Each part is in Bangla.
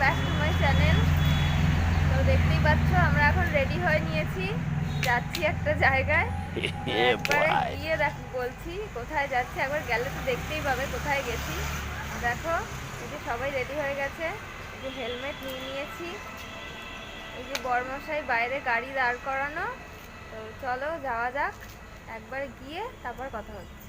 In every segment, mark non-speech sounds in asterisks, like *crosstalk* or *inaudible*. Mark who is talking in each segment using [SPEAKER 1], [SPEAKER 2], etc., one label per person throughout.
[SPEAKER 1] ব্যাক টু মাই চ্যানেল তো দেখতেই পাচ্ছ আমরা এখন রেডি হয়ে নিয়েছি। যাচ্ছি একটা জায়গায়। *laughs* একবারে গিয়ে দেখ বলছি কোথায় যাচ্ছি। একবার গেলে তো দেখতেই পাবে কোথায় গেছি। দেখো এই যে সবাই রেডি হয়ে গেছে। এই যে হেলমেট নিয়ে নিয়েছি। এই যে বর্মশাই বাইরে গাড়ি দাঁড় করানো। তো চলো যাওয়া যাক। একবার গিয়ে তারপর কথা হচ্ছে।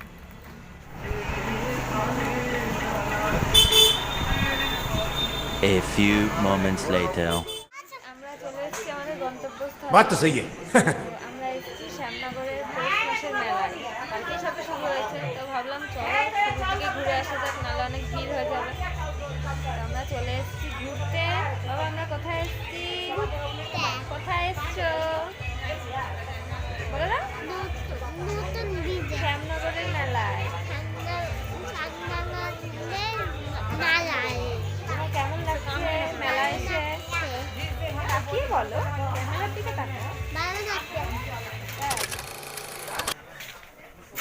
[SPEAKER 2] A few moments later.
[SPEAKER 3] Baat তো সহি
[SPEAKER 1] আমরা এসেছি শ্যামনগরের পৌষ মাসের মেলায়। কালকে সবে শুরু হয়েছে তো ভাবলাম চলো শুরু থেকে ঘুরে আসা যাক নাহলে অনেক ভিড় হয়ে যাবে। আমরা চলে এসেছি ঘুরতে। বলো ক্যামেরার দিকে তাকাও
[SPEAKER 4] ভালো লাগছে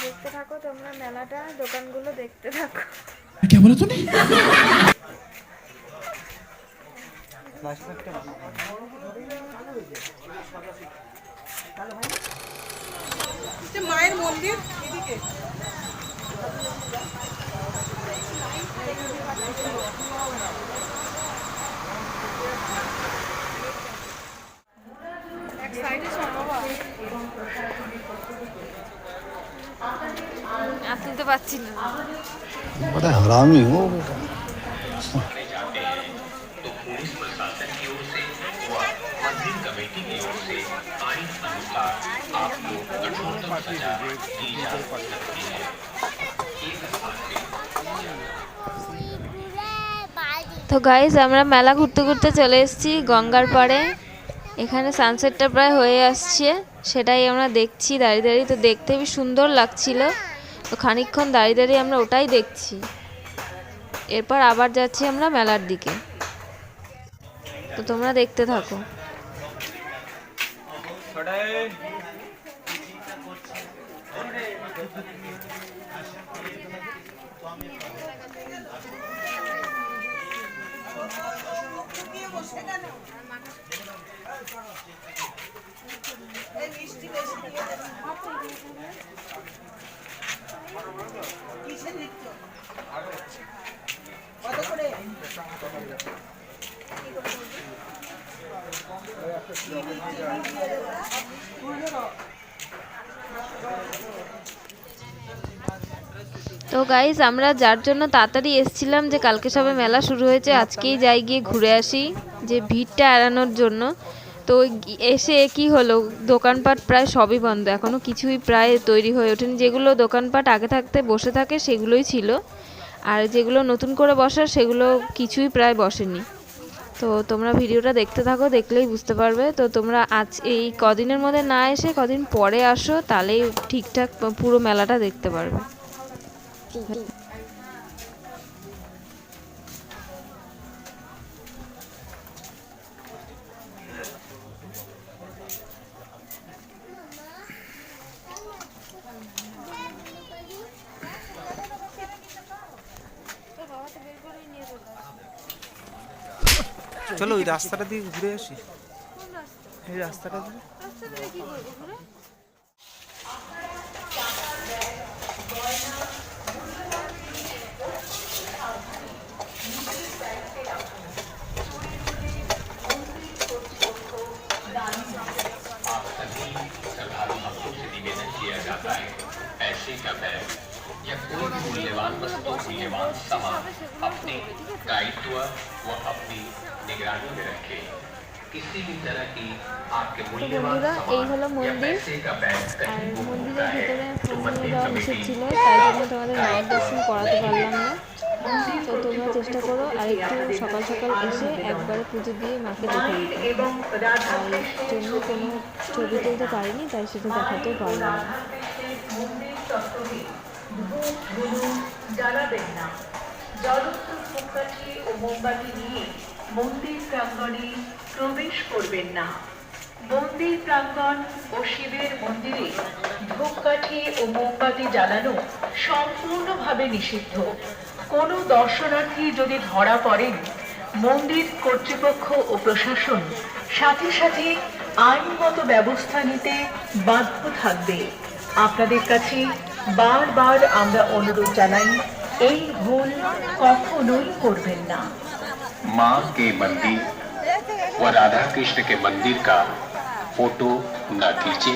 [SPEAKER 1] দেখতে থাকো তোমরা মেলাটা দোকানগুলো দেখতে থাকো
[SPEAKER 3] क्या बोला तूने
[SPEAKER 5] যে মায়ের মন্দির এদিকে
[SPEAKER 1] তো গাইজ আমরা মেলা ঘুরতে ঘুরতে চলে এসেছি গঙ্গার পাড়ে। এখানে সানসেটটা প্রায় হয়ে আসছে। সেটাই আমরা দেখছি, দাঁড়িয়ে দাঁড়িয়ে তো দেখতে বেশ সুন্দর লাগছিল। তো খানিকক্ষণ দাঁড়িয়ে দাঁড়িয়ে আমরা ওটাই দেখছি। এরপর আবার যাচ্ছি আমরা মেলার দিকে। তো তোমরা দেখতে থাকো। তো গাইজ আমরা যার জন্য তাড়াতাড়ি এসছিলাম যে কালকে সবে মেলা শুরু হয়েছে, আজকেই যাই গিয়ে ঘুরে আসি যে ভিড়টা এড়ানোর জন্য। তো এসে কি হলো? দোকানপাট প্রায় সবই বন্ধ। এখনও কিছুই প্রায় তৈরি হয়ে ওঠেনি। যেগুলো দোকানপাট আগে থাকতে বসে থাকে সেগুলোই ছিল। আর যেগুলো নতুন করে বসার সেগুলো কিছুই প্রায় বসেনি। তো তোমরা ভিডিওটা দেখতে থাকো, দেখলেই বুঝতে পারবে। তো তোমরা আজ এই কদিনের মধ্যে না এসে কদিন পরে আসো, তাহলেই ঠিকঠাক পুরো মেলাটা দেখতে পারবে।
[SPEAKER 6] চলো ওই রাস্তাটা দিয়ে ঘুরে আসি এই রাস্তাটা দিয়ে
[SPEAKER 7] पैसे का बैग या कोई भी मूल्यवान वस्तु मूल्यवान सामान अपने दायित्व व अपनी निगरानी में रखें किसी भी तरह की आपके मूल्यवान
[SPEAKER 1] বন্ধুরা এই হলো
[SPEAKER 7] सामान या
[SPEAKER 1] মন্দির
[SPEAKER 7] पैसे का बैग
[SPEAKER 1] আর
[SPEAKER 7] कहीं गुम होता
[SPEAKER 1] মন্দিরের
[SPEAKER 7] है
[SPEAKER 1] ভিতরে
[SPEAKER 7] तो
[SPEAKER 1] ফোন নিয়ে
[SPEAKER 7] मंदिर
[SPEAKER 1] যাওয়া
[SPEAKER 7] कमेटी
[SPEAKER 1] নিষেধ ছিল তাই জন্য তোমাদের মায়ের দর্শন করাতে পারলাম না তো তোমরা চেষ্টা করো আর একটু সকাল সকাল এসে একবারে পুজো দিয়ে মাকে দেখে দিতে
[SPEAKER 5] এবং রাধা
[SPEAKER 1] আর জন্য কোনো ছবি তুলতে পারিনি তাই সেটা দেখাতেও পারলাম না
[SPEAKER 5] ধুনু জ্বালাবেন না জলস্থল ধূপকাঠি ও মোমবাতি নিয়ে মন্দির প্রাঙ্গণে প্রবেশ করবেন না। মন্দির প্রাঙ্গণ ও শিবের মন্দিরে ধূপকাঠি ও মোমবাতি জ্বালানো সম্পূর্ণভাবে নিষিদ্ধ। কোনো দর্শনার্থী যদি ধরা পড়েন, মন্দির কর্তৃপক্ষ ও প্রশাসন সাথে সাথে আইনগত ব্যবস্থা নিতে বাধ্য থাকবে। আপনাদের কাছে বারবার আমরা অনুরোধ জানাই এই ভুল কখনোই করবেন না
[SPEAKER 7] माँ के मंदिर व राधा कृष्ण के मंदिर का फोटो न खींचे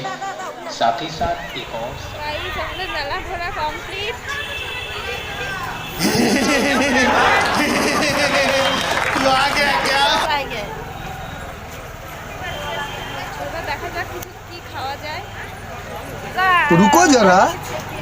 [SPEAKER 7] साथ ही साथ एक और
[SPEAKER 8] গাইস আমাদের মেলা ঘোরা কমপ্লিট এবার দেখা যাক কিছু কি খাওয়া যায়
[SPEAKER 1] तो रुको जरा